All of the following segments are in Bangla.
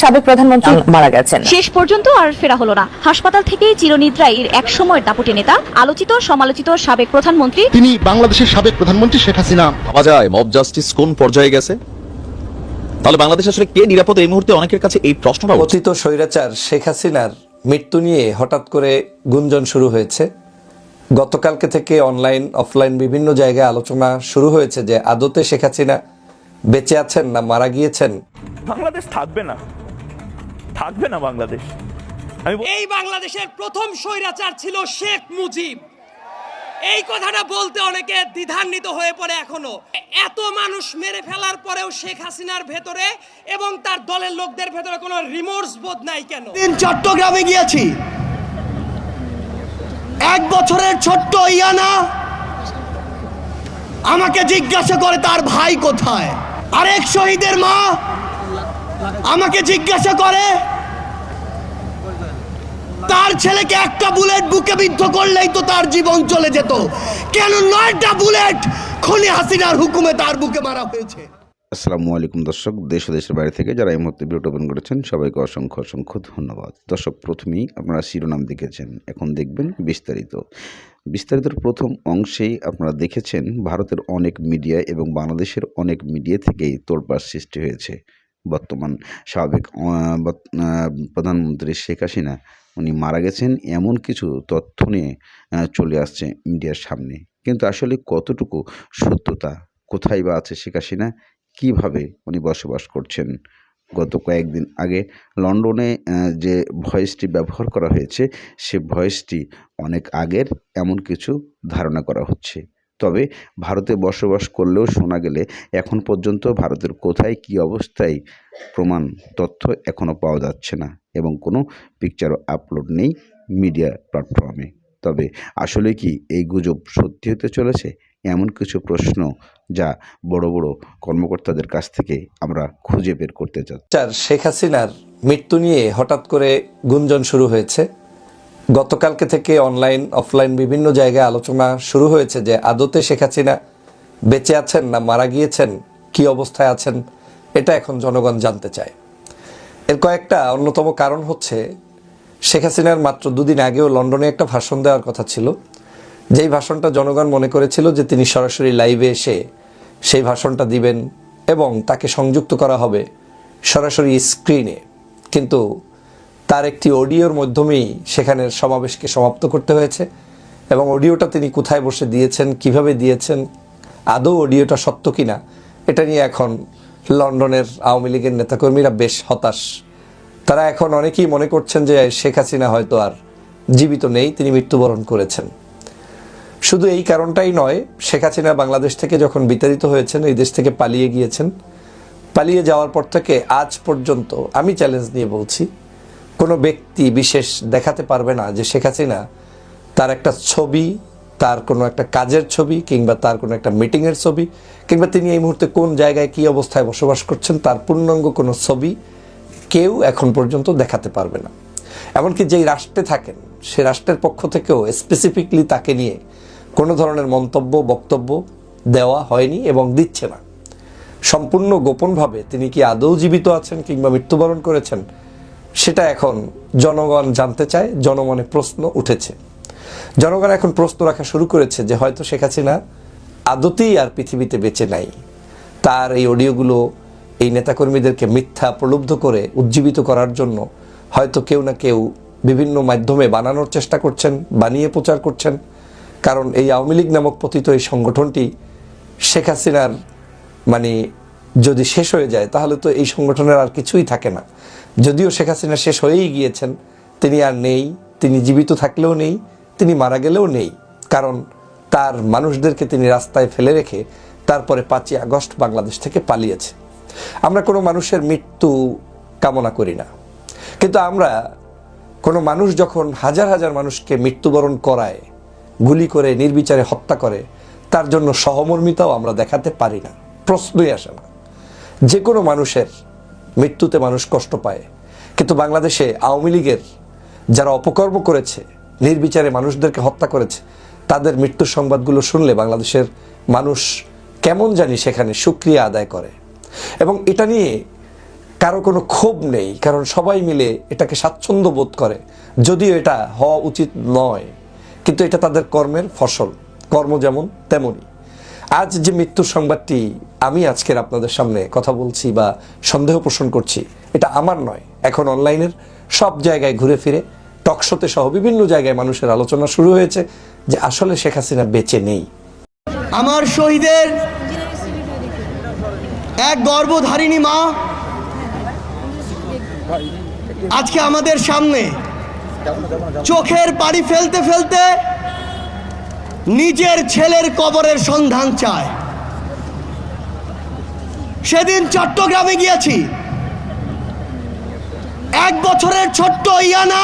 সাবেক প্রধানমন্ত্রী মারা গেছেন। শেষ পর্যন্ত আর ফেরা হলো না। হাসপাতাল থেকেই চিরনিদ্রায় এক সময়ের দাপুটে নেতা আলোচিত সমালোচিত সাবেক প্রধানমন্ত্রী। তিনি বাংলাদেশের সাবেক প্রধানমন্ত্রী শেখ হাসিনা। ভাবা যায় মব জাস্টিস কোন পর্যায়ে গেছে? তাহলে বাংলাদেশ আসলে কে নিরাপদ এই মুহূর্তে? অনেকের কাছে এই প্রশ্নটা। পতিত স্বৈরাচার শেখ হাসিনার মৃত্যু নিয়ে হঠাৎ করে গুঞ্জন শুরু হয়েছে। গতকালকে থেকে অনলাইন অফলাইন বিভিন্ন জায়গায় আলোচনা শুরু হয়েছে যে আদতে শেখ হাসিনা বেঁচে আছেন না মারা গিয়েছেন। বাংলাদেশ থাকবে না। থাকবে না বাংলাদেশ? এই বাংলাদেশের প্রথম স্বৈরাচার ছিল শেখ মুজিব। এই কথাটা বলতে অনেকে দ্বিধান্বিত হয়ে পড়ে এখনও। এত মানুষ মেরে ফেলার পরেও শেখ হাসিনার ভেতরে এবং তার দলের লোকদের ভেতরে কোনো রিমোর্স বোধ নাই কেন? দিন চট্টগ্রামে গিয়েছি। এক বছরের ছোট্ট ইয়ানা আমাকে জিজ্ঞাসা করে তার ভাই কোথায়? আরেক শহীদের মা আমাকে জিজ্ঞাসা করে, তার ছেলেকে একটা বুলেট বুকে বিদ্ধ করলেই তো তার জীবন চলে যেত। কেন নয়টা বুলেট খনি হাসিনার হুকুমে তার বুকে মারা হয়েছে? আসসালামু আলাইকুম দর্শক, দেশ দেশের বাইরে থেকে যারা এই মুহূর্তে ভিডিওটা ওপেন করেছেন, সবাইকে অসংখ্য অসংখ্য ধন্যবাদ। দর্শক, প্রথমেই আপনারা শিরোনাম দেখেছেন, এখন দেখবেন বিস্তারিত। বিস্তারিতর প্রথম অংশেই আপনারা দেখেছেন, ভারতের অনেক মিডিয়া এবং বাংলাদেশের অনেক মিডিয়া থেকেই তোলপাড় সৃষ্টি হয়েছে। বর্তমান সাবেক প্রধানমন্ত্রী শেখ হাসিনা, উনি মারা গেছেন এমন কিছু তথ্য নিয়ে চলে আসছে মিডিয়ার সামনে। কিন্তু আসলে কতটুকু সত্যতা, কোথায় বা আছে শেখ হাসিনা? কীভাবে উনি বসবাস করছেন? গত কয়েকদিন আগে লন্ডনে যে ভয়েসটি ব্যবহার করা হয়েছে, সে ভয়েসটি অনেক আগের, এমন কিছু ধারণা করা হচ্ছে। তবে ভারতে বসবাস করলেও শোনা গেলে এখন পর্যন্ত ভারতের কোথায় কী অবস্থায় প্রমাণ তথ্য এখনও পাওয়া যাচ্ছে না এবং কোনো পিকচারও আপলোড নেই মিডিয়া প্ল্যাটফর্মে তবে আসলে কি এই গুজব সত্যি হতে চলেছে? এমন কিছু প্রশ্ন যা বড় বড় কর্মকর্তাদের কাছ থেকে আমরা খুঁজে বের করতে চাই শেখ হাসিনার মৃত্যু নিয়ে হঠাৎ করে গুঞ্জন শুরু হয়েছে। গতকালকে থেকে অনলাইন, অফলাইন বিভিন্ন জায়গায় আলোচনা শুরু হয়েছে যে আদতে শেখ হাসিনা বেঁচে আছেন না মারা গিয়েছেন, কি অবস্থায় আছেন, এটা এখন জনগণ জানতে চায়। এর কয়েকটা অন্যতম কারণ হচ্ছে, শেখ হাসিনার মাত্র দুদিন আগেও লন্ডনে একটা ভাষণ দেওয়ার কথা ছিল। যেই ভাষণটা জনগণ মনে করেছিল যে তিনি সরাসরি লাইভে এসে সেই ভাষণটা দিবেন এবং তাকে সংযুক্ত করা হবে সরাসরি স্ক্রিনে। কিন্তু তার একটি অডিওর মাধ্যমেই সেখানের সমাবেশকে সমাপ্ত করতে হয়েছে এবং অডিওটা তিনি কোথায় বসে দিয়েছেন, কীভাবে দিয়েছেন, আদৌ অডিওটা সত্য কিনা, এটা নিয়ে এখন লন্ডনের আওয়ামী লীগের নেতাকর্মীরা বেশ হতাশ। তারা এখন অনেকেই মনে করছেন যে শেখ হাসিনা হয়তো আর জীবিত নেই, তিনি মৃত্যুবরণ করেছেন। শুধু এই কারণটাই নয়, শেখ হাসিনা বাংলাদেশ থেকে যখন বিতাড়িত হয়েছেন, এই দেশ থেকে পালিয়ে গিয়েছেন। পালিয়ে যাওয়ার পর থেকে আজ পর্যন্ত আমি চ্যালেঞ্জ নিয়ে বলছি কোনো ব্যক্তি বিশেষ দেখাতে পারবে না যে শেখ হাসিনা তার একটা ছবি, তার কোনো একটা কাজের ছবি কিংবা তার কোনো একটা মিটিংয়ের ছবি কিংবা তিনি এই মুহূর্তে কোন জায়গায় কী অবস্থায় বসবাস করছেন, তার পূর্ণাঙ্গ কোনো ছবি কেউ এখন পর্যন্ত দেখাতে পারবে না। এমনকি যেই রাষ্ট্রে থাকেন, সে রাষ্ট্রের পক্ষ থেকেও স্পেসিফিকলি তাকে নিয়ে কোনো ধরনের মন্তব্য, বক্তব্য দেওয়া হয়নি এবং দিচ্ছে না। সম্পূর্ণ গোপনভাবে তিনি কি আদৌ জীবিত আছেন কিংবা মৃত্যুবরণ করেছেন সেটা এখন জনগণ জানতে চায়, জনমনে প্রশ্ন উঠেছে। জনগণ এখন প্রশ্ন রাখা শুরু করেছে যে হয়তো শেখ হাসিনা আদতেই আর পৃথিবীতে বেঁচে নাই। তার এই অডিওগুলো এই নেতাকর্মীদেরকে মিথ্যা প্রলুব্ধ করে উজ্জীবিত করার জন্য হয়তো কেউ না কেউ বিভিন্ন মাধ্যমে বানানোর চেষ্টা করছেন, বানিয়ে প্রচার করছেন। কারণ এই আওয়ামী লীগ নামক পতিত এই সংগঠনটি শেখ হাসিনার মানে যদি শেষ হয়ে যায়, তাহলে তো এই সংগঠনের আর কিছুই থাকে না। যদিও শেখ হাসিনা শেষ হয়েই গিয়েছেন, তিনি আর নেই, তিনি জীবিত থাকলেও নেই, তিনি মারা গেলেও নেই। কারণ তার মানুষদেরকে তিনি রাস্তায় ফেলে রেখে তারপরে পাঁচই আগস্ট বাংলাদেশ থেকে পালিয়েছে। আমরা কোনো মানুষের মৃত্যু কামনা করি না। কিন্তু আমরা কোনো মানুষ যখন হাজার হাজার মানুষকে মৃত্যুবরণ করায়, গুলি করে, নির্বিচারে হত্যা করে, তার জন্য সহমর্মিতাও আমরা দেখাতে পারি না। প্রশ্নই আসে না। যে কোনো মানুষের মৃত্যুতে মানুষ কষ্ট পায়। কিন্তু বাংলাদেশে আওয়ামী লীগের যারা অপকর্ম করেছে, নির্বিচারে মানুষদেরকে হত্যা করেছে, তাদের মৃত্যুর সংবাদগুলো শুনলে বাংলাদেশের মানুষ কেমন জানি সেখানে সুক্রিয়া আদায় করে। এবং এটা নিয়ে কারও কোনো ক্ষোভ নেই, কারণ সবাই মিলে এটাকে স্বাচ্ছন্দ্য বোধ করে। যদিও এটা হওয়া উচিত নয়, কিন্তু এটা তাদের কর্মের ফসল। কর্ম যেমন, তেমনই। আজ যে মৃত্যুর সংবাদটি আমি আজকের আপনাদের সামনে কথা বলছি বা সন্দেহ পোষণ করছি, এটা আমার নয়। এখন অনলাইনের সব জায়গায় ঘুরে ফিরে টকশোতে সহ বিভিন্ন জায়গায় মানুষের আলোচনা শুরু হয়েছে যে আসলে শেখ হাসিনা বেঁচে নেই। আমার শহীদের এক গর্বধারিণী মা আজকে আমাদের সামনে চোখের পাড়ি ফেলতে ফেলতে নিজের ছেলের কবরের সন্ধান চায়। সেদিন চট্টগ্রামে গিয়েছি। এক বছরের ছোট্ট ইয়ানা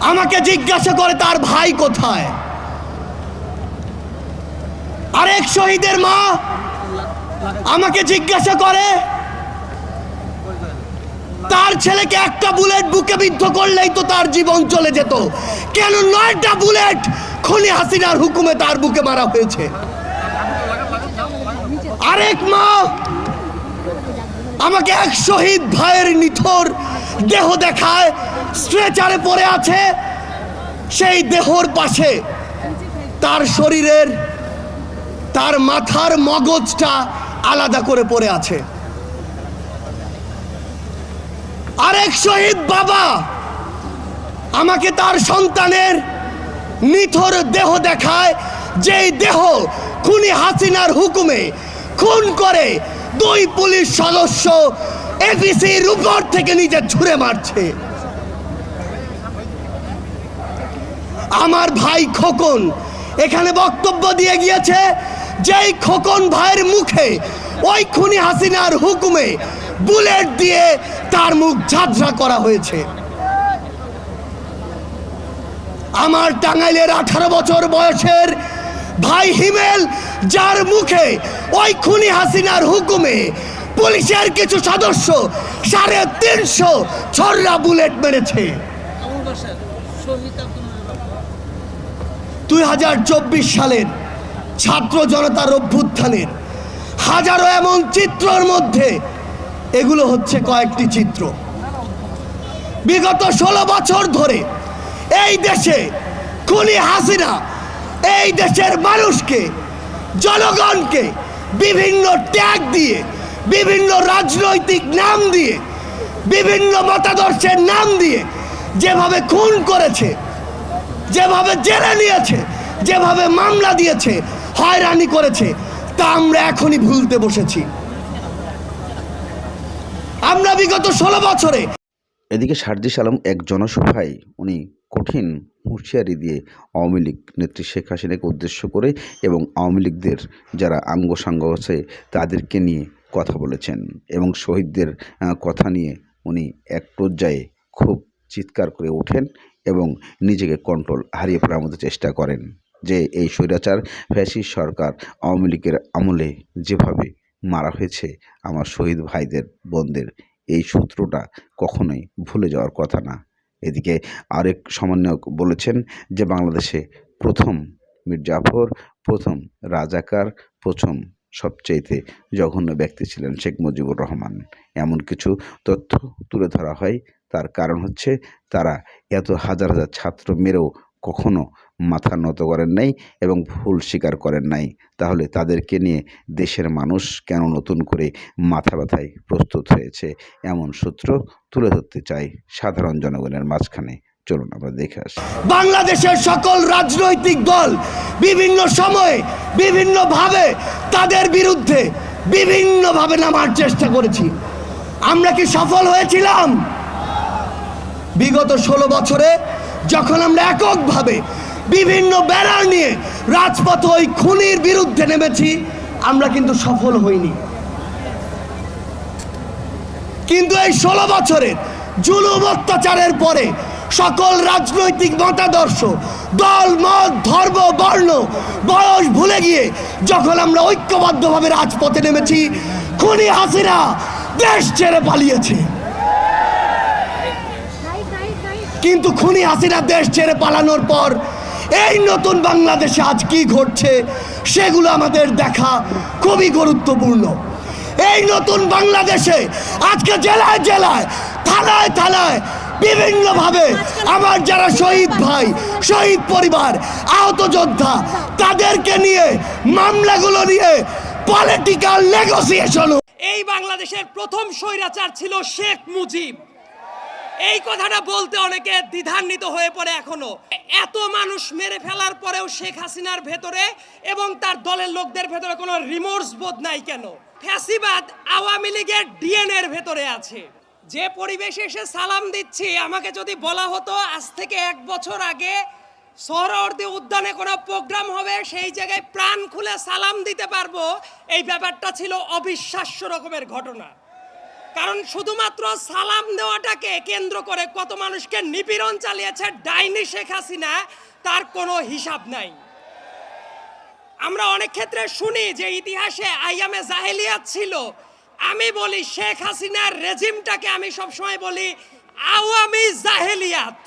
আমাকে জিজ্ঞাসা করে, তার ভাই কোথায়? আরেক শহীদের মা আমাকে জিজ্ঞাসা করে তার ছেলেকে একটা বুলেট বুকে বিদ্ধ করলেই তো তার জীবন চলে যেত। কেন নয়টা বুলেট খনি হাসিনার হুকুমে তার বুকে মারা হয়েছে? আরেক মা আমাকে এক শহীদ ভাইয়ের নিথর দেহ দেখায়, স্ট্রেচারে পড়ে আছে, সেই দেহর পাশে তার শরীরের, তার মাথার মগজটা আলাদা করে পড়ে আছে। আরেক শহীদ বাবা আমাকে তার সন্তানের নিথর দেহ দেখায়, যেই দেহ খুনি হাসিনার হুকুমে খুন করে, দুই পুলিশ সদস্য এপিসির উপর থেকে নিজে ছুঁড়ে মারছে। আমার ভাই খোকন এখানে বক্তব্য দিয়ে গিয়েছে, যেই খোকন ভাইয়ের মুখে ওই খুনি হাসিনার হুকুমে বুলেট দিয়ে তার মুখ ঝাঁঝরা করা হয়েছে। আমার টাঙ্গাইলের আঠারো বছর বয়সের ভাই হিমেল, যার মুখে ওই খুনি হাসিনার হুকুমে পুলিশের কিছু সদস্য সাড়ে তিনশো ছড়রা বুলেট মেরেছে। দুই হাজার চব্বিশ সালের ছাত্র জনতার অভ্যুত্থানের হাজারো এমন চিত্রর মধ্যে এগুলো হচ্ছে কয়েকটি চিত্র। বিগত ষোলো বছর ধরে এই দেশে খুনি হাসিনা, এই দেশের মানুষকে, জনগণকে বিভিন্ন ট্যাগ দিয়ে, বিভিন্ন রাজনৈতিক নাম দিয়ে, বিভিন্ন মতাদর্শের নাম দিয়ে যেভাবে খুন করেছে, যেভাবে জেলে নিয়েছে, যেভাবে মামলা দিয়েছে, হয়রানি করেছে, তা আমরা এখনই ভুলতে বসেছি। আমরা বিগত ষোলো বছরে। এদিকে সার্জিস আলম এক জনসভায় উনি কঠিন হুঁশিয়ারি দিয়ে আওয়ামী লীগ নেত্রী শেখ হাসিনাকে উদ্দেশ্য করে এবং আওয়ামী লীগদের যারা আঙ্গ সাঙ্গ আছে তাদেরকে নিয়ে কথা বলেছেন এবং শহীদদের কথা নিয়ে উনি এক পর্যায়ে খুব চিৎকার করে ওঠেন এবং নিজেকে কন্ট্রোল হারিয়ে ফেলার মতো চেষ্টা করেন যে এই স্বৈরাচার, ফ্যাসিস্ট সরকার আওয়ামী লীগের আমলে যেভাবে মারা হয়েছে আমার শহীদ ভাইদের, বোনদের। এই সূত্রটা কখনোই ভুলে যাওয়ার কথা না। এদিকে আরেক সমন্বয়ক বলেছেন যে, বাংলাদেশে প্রথম মীর জাফর প্রথম রাজাকার, প্রথম সবচাইতে জঘন্য ব্যক্তি ছিলেন শেখ মুজিবুর রহমান। এমন কিছু তথ্য তুলে ধরা হয়। তার কারণ হচ্ছে, তারা এত হাজার হাজার ছাত্র মেরেও কখনো মাথা নত করেন নাই এবং ভুল স্বীকার করেন নাই। তাহলে তাদেরকে নিয়ে দেশের মানুষ কেন নতুন করে মাথা ব্যথায় প্রস্তুত হয়েছে? এমন সূত্র তুলে ধরতে চাই সাধারণ জনগণের মাঝখানে। চলুন আমরা দেখে আসি। বাংলাদেশের সকল রাজনৈতিক দল বিভিন্ন সময়ে বিভিন্নভাবে তাদের বিরুদ্ধে বিভিন্নভাবে নামার চেষ্টা করেছি। আমরা কি সফল হয়েছিলাম? বিগত ষোলো বছরে যখন আমরা এককভাবে বিভিন্ন ব্যানার নিয়ে রাজপথ ওই খুনির বিরুদ্ধে নেমেছি, আমরা কিন্তু সফল হইনি। কিন্তু এই ষোলো বছরের জুলুম অত্যাচারের পরে সকল রাজনৈতিক মতাদর্শ, দল, মত, ধর্ম, বর্ণ, বয়স ভুলে গিয়ে যখন আমরা ঐক্যবদ্ধভাবে রাজপথে নেমেছি, খুনি হাসিনা দেশ ছেড়ে পালিয়েছে। কিন্তু খুনি হাসিনা দেশ ছেড়ে পালানোর পর এই নতুন বাংলাদেশে আজ কি ঘটছে সেগুলো আমাদের দেখা খুবই গুরুত্বপূর্ণ। এই নতুন বাংলাদেশে আজকে জেলায় জেলায়, থানায় থানায় বিভিন্নভাবে আমার যারা শহীদ ভাই, শহীদ পরিবার, আহত যোদ্ধা, তাদেরকে নিয়ে মামলাগুলো নিয়ে পলিটিক্যাল নেগোসিয়েশন এই বাংলাদেশের প্রথম স্বৈরাচার ছিল শেখ মুজিব। এই কথাটা বলতে অনেকে দ্বিধান্বিত হয়ে পড়ে এখনও। এত মানুষ মেরে ফেলার পরেও শেখ হাসিনার ভেতরে এবং তার দলের লোকদের ভেতরে কোনো রিমোর্স বোধ নাই কেন? ফ্যাসিবাদ আওয়ামী লীগের ডিএনএর ভেতরে আছে। যে পরিবেশে এসে সালাম দিচ্ছি, আমাকে যদি বলা হতো আজ থেকে এক বছর আগে সোহরাওয়ার্দী উদ্যানে কোনো প্রোগ্রাম হবে, সেই জায়গায় প্রাণ খুলে সালাম দিতে পারব, এই ব্যাপারটা ছিল অবিশ্বাস্য রকমের ঘটনা। কারণ শুধুমাত্র সালাম দেওয়াটাকে কেন্দ্র করে কত মানুষকে নিপীড়ন চালিয়েছে ডাইনি শেখ হাসিনা, তার কোনো হিসাব নাই। আমরা অনেক ক্ষেত্রে শুনি যে ইতিহাসে আইয়ামে জাহেলিয়াত ছিল। আমি বলি শেখ হাসিনার রেজিমটাকে আমি সবসময় বলি আওয়ামী জাহেলিয়াত।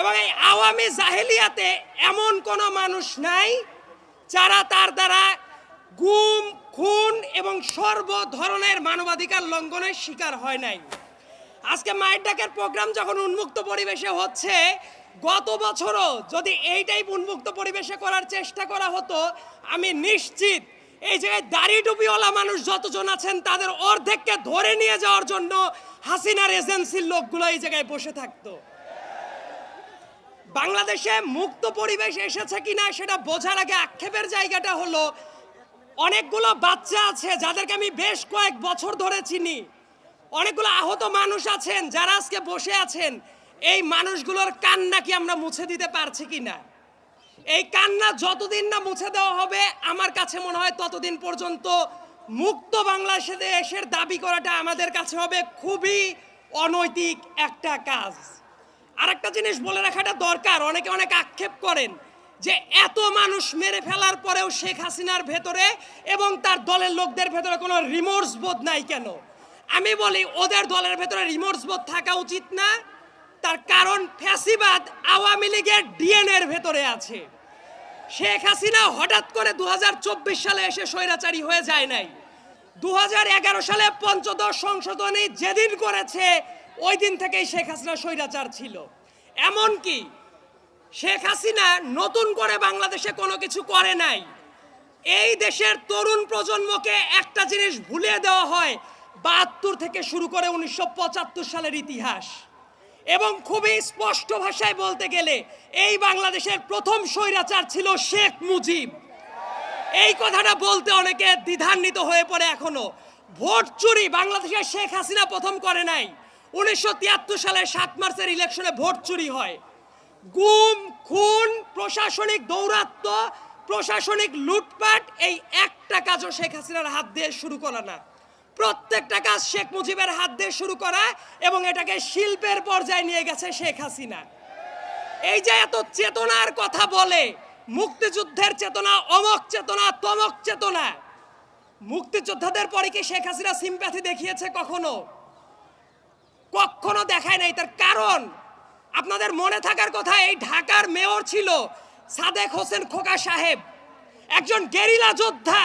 এবং এই আওয়ামী জাহেলিয়াতে এমন কোনো মানুষ নাই যারা তার দ্বারা গুম খুন এবং সর্ব ধরনের মানবাধিকার লঙ্ঘনের শিকার হয় নাই। আজকে মায়ের ডাকের প্রোগ্রাম যখন উন্মুক্ত পরিবেশে হচ্ছে, গত বছরও যদি এই টাইপ উন্মুক্ত পরিবেশে করার চেষ্টা করা হতো, আমি নিশ্চিত এই জায়গায় দাড়ি টুপিওয়ালা মানুষ যতজন আছেন, তাদের অর্ধেককে ধরে নিয়ে যাওয়ার জন্য হাসিনার এজেন্সির লোকগুলো এই জায়গায় বসে থাকতো। বাংলাদেশে মুক্ত পরিবেশ এসেছে কিনা, সেটা বোঝার আগে আক্ষেপের জায়গাটা হলো অনেকগুলো বাচ্চা আছে যাদেরকে আমি বেশ কয়েক বছর ধরে চিনি। অনেকগুলো আহত মানুষ আছেন যারা আজকে বসে আছেন। এই মানুষগুলোর কান্না কি আমরা মুছে দিতে পারছি কি না এই কান্না যতদিন না মুছে দেওয়া হবে, আমার কাছে মনে হয় ততদিন পর্যন্ত মুক্ত বাংলাদেশের দাবি করাটা আমাদের কাছে হবে খুবই অনৈতিক একটা কাজ। আরেকটা জিনিস বলে রাখাটা দরকার, অনেকে অনেক আক্ষেপ করেন। যে এত মানুষ মেরে ফেলার পরেও শেখ হাসিনার ভেতরে এবং তার দলের লোকদের ভেতরে কোনো রিমোর্স বোধ নাই কেন? আমি বলি, ওদের দলের ভেতরে রিমোর্স বোধ থাকা উচিত না। তার কারণ ফ্যাসিবাদ আওয়ামী লীগের ডিএনএর ভেতরে আছে। শেখ হাসিনা হঠাৎ করে দু হাজার চব্বিশ সালে এসে স্বৈরাচারী হয়ে যায় নাই। দু হাজার এগারো সালে পঞ্চদশ সংশোধনী যেদিন করেছে, ওই দিন থেকেই শেখ হাসিনা স্বৈরাচার ছিল। এমনকি শেখ হাসিনা নতুন করে বাংলাদেশে কোনো কিছু করে নাই। এই দেশের তরুণ প্রজন্মকে একটা জিনিস ভুলিয়ে দেওয়া হয়, বাহাত্তর থেকে শুরু করে উনিশশো পঁচাত্তর সালের ইতিহাস। এবং খুবই স্পষ্ট ভাষায় বলতে গেলে, এই বাংলাদেশের প্রথম স্বৈরাচার ছিল শেখ মুজিব। এই কথাটা বলতে অনেকে দ্বিধান্বিত হয়ে পড়ে এখনও। ভোট চুরি বাংলাদেশের শেখ হাসিনা প্রথম করে নাই। উনিশশো তিয়াত্তর সালে সাত মার্চের ইলেকশনে ভোট চুরি হয়। গুম, খুন, প্রশাসনিক দৌরাত্ম প্রশাসনিক লুটপাট, এই একটা কাজও শেখ হাসিনার হাত দিয়ে শুরু করা না। প্রত্যেকটা কাজ শেখ মুজিবের হাত দিয়ে শুরু করা এবং এটাকে শিল্পের পর্যায়ে নিয়ে গেছে শেখ হাসিনা। এই যে এত চেতনার কথা বলে, মুক্তিযুদ্ধের চেতনা, অমক চেতনা, তমক চেতনা, মুক্তিযোদ্ধাদের পরে কি শেখ হাসিনা সিম্প্যাথি দেখিয়েছে কখনো? কখনো দেখায় নাই, তার কারণ আপনাদের মনে থাকার কথা, এই ঢাকার মেয়র ছিল সাদেক হোসেন খোকা সাহেব, একজন গেরিলা যোদ্ধা,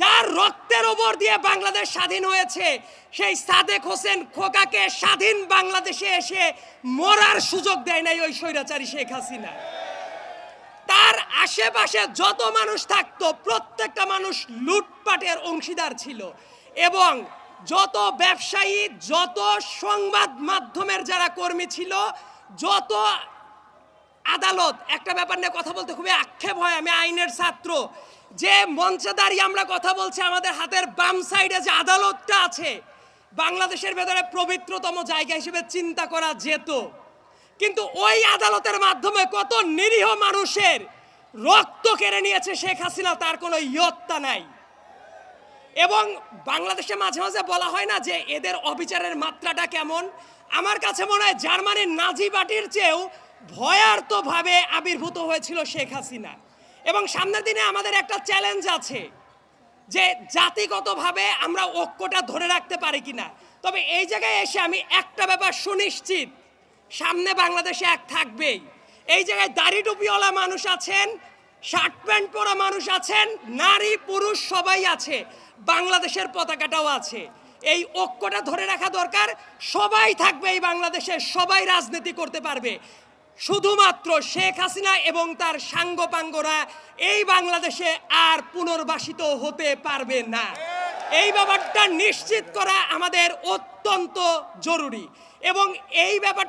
যার রক্তের ওপর দিয়ে বাংলাদেশ স্বাধীন হয়েছে। সেই সাদেক হোসেন খোকাকে স্বাধীন বাংলাদেশে এসে মরার সুযোগ দেয় নাই ওই স্বৈরাচারী শেখ হাসিনা। তার আশেপাশে যত মানুষ থাকতো, প্রত্যেকটা মানুষ লুটপাটের অংশীদার ছিল এবং যত ব্যবসায়ী, যত সংবাদ মাধ্যমের যারা কর্মী ছিল যত আদালত, একটা ব্যাপার নিয়ে কথা বলতে খুবই আক্ষেপ হয়, আমি আইনের ছাত্র। যে মঞ্চে দাঁড়িয়ে আমরা কথা বলছি, আমাদের হাতের বাম সাইডে যে আদালতটা আছে, বাংলাদেশের ভেতরে পবিত্রতম জায়গা হিসেবে চিন্তা করা যেত। কিন্তু ওই আদালতের মাধ্যমে কত নিরীহ মানুষের রক্ত কেড়ে নিয়েছে শেখ হাসিনা, তার কোনো ইয়ত্তা নাই। এবং বাংলাদেশে মাঝে মাঝে বলা হয় না যে এদের অবিচারের মাত্রাটা কেমন আমার কাছে মনে হয় জার্মানির নাজি বাটির চেয়েও ভয়ার্তভাবে আবির্ভূত হয়েছিল শেখ হাসিনা। এবং সামনের দিনে আমাদের একটা চ্যালেঞ্জ আছে যে জাতিগতভাবে আমরা ঐক্যটা ধরে রাখতে পারি কিনা। তবে এই জায়গায় এসে আমি একটা ব্যাপার সুনিশ্চিত, সামনে বাংলাদেশে এক থাকবেই। এই জায়গায় দাড়ি টুপিওয়ালা মানুষ আছেন, শার্ট প্যান্ট পরা মানুষ আছেন, নারী পুরুষ সবাই আছে, বাংলাদেশের পতাকাটাও আছে। এই ঐক্যটা ধরে রাখা দরকার। সবাই থাকবে এই বাংলাদেশে, সবাই রাজনীতি করতে পারবে। শুধুমাত্র শেখ হাসিনা এবং তার সাঙ্গপাঙ্গরা এই বাংলাদেশে আর পুনর্বাসিত হতে পারবে না। এই ব্যাপারটা নিশ্চিত করা আমাদের অত্যন্ত জরুরি এবং এই ব্যাপার